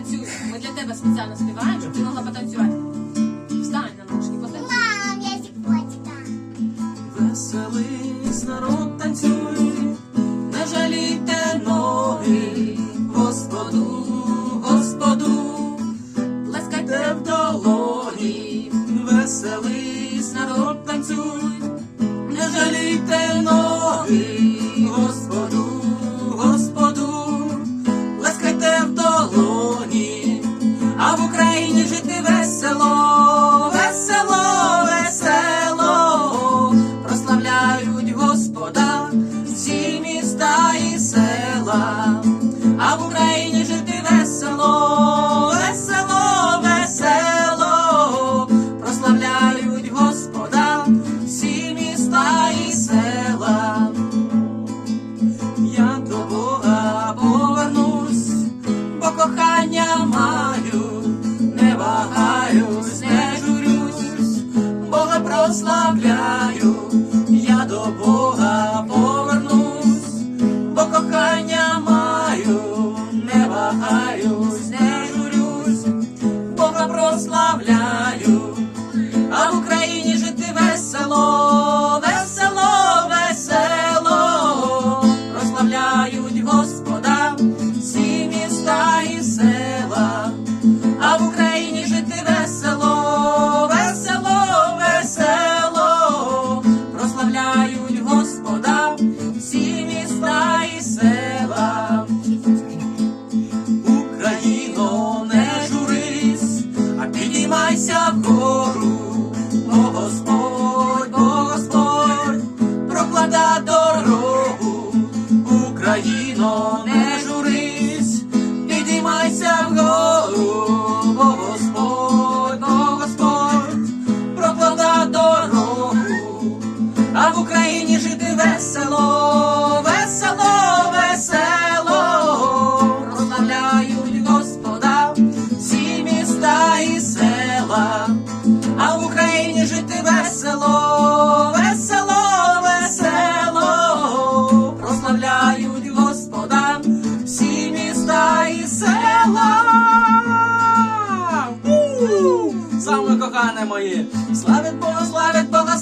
потанцюй. Ми для тебе спеціально співаємо, щоб ти могла потанцювати. Встань на ножки, потанцюй. Мам, я зіпочка. Веселись, народ танцюй, не жалійте ноги, Господу, а в Україні жити весело, весело, весело, прославляють Господа всі міста і села. Я до Бога повернусь, бо кохання маю, не вагаюсь, не журюсь, Бога прославляю, я до Бога не не журюсь, Бога прославляю, а в Україні жити весело, весело, весело, прославляють Господа Саме кохане моє, Славить Бога, славить Бога,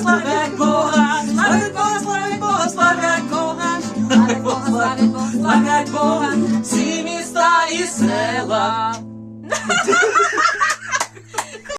славлять Бога, славлять Бога, славлять Бога, славлять Бога, славлять Бога, славлять Бога, славлять Бога, всі міста і села.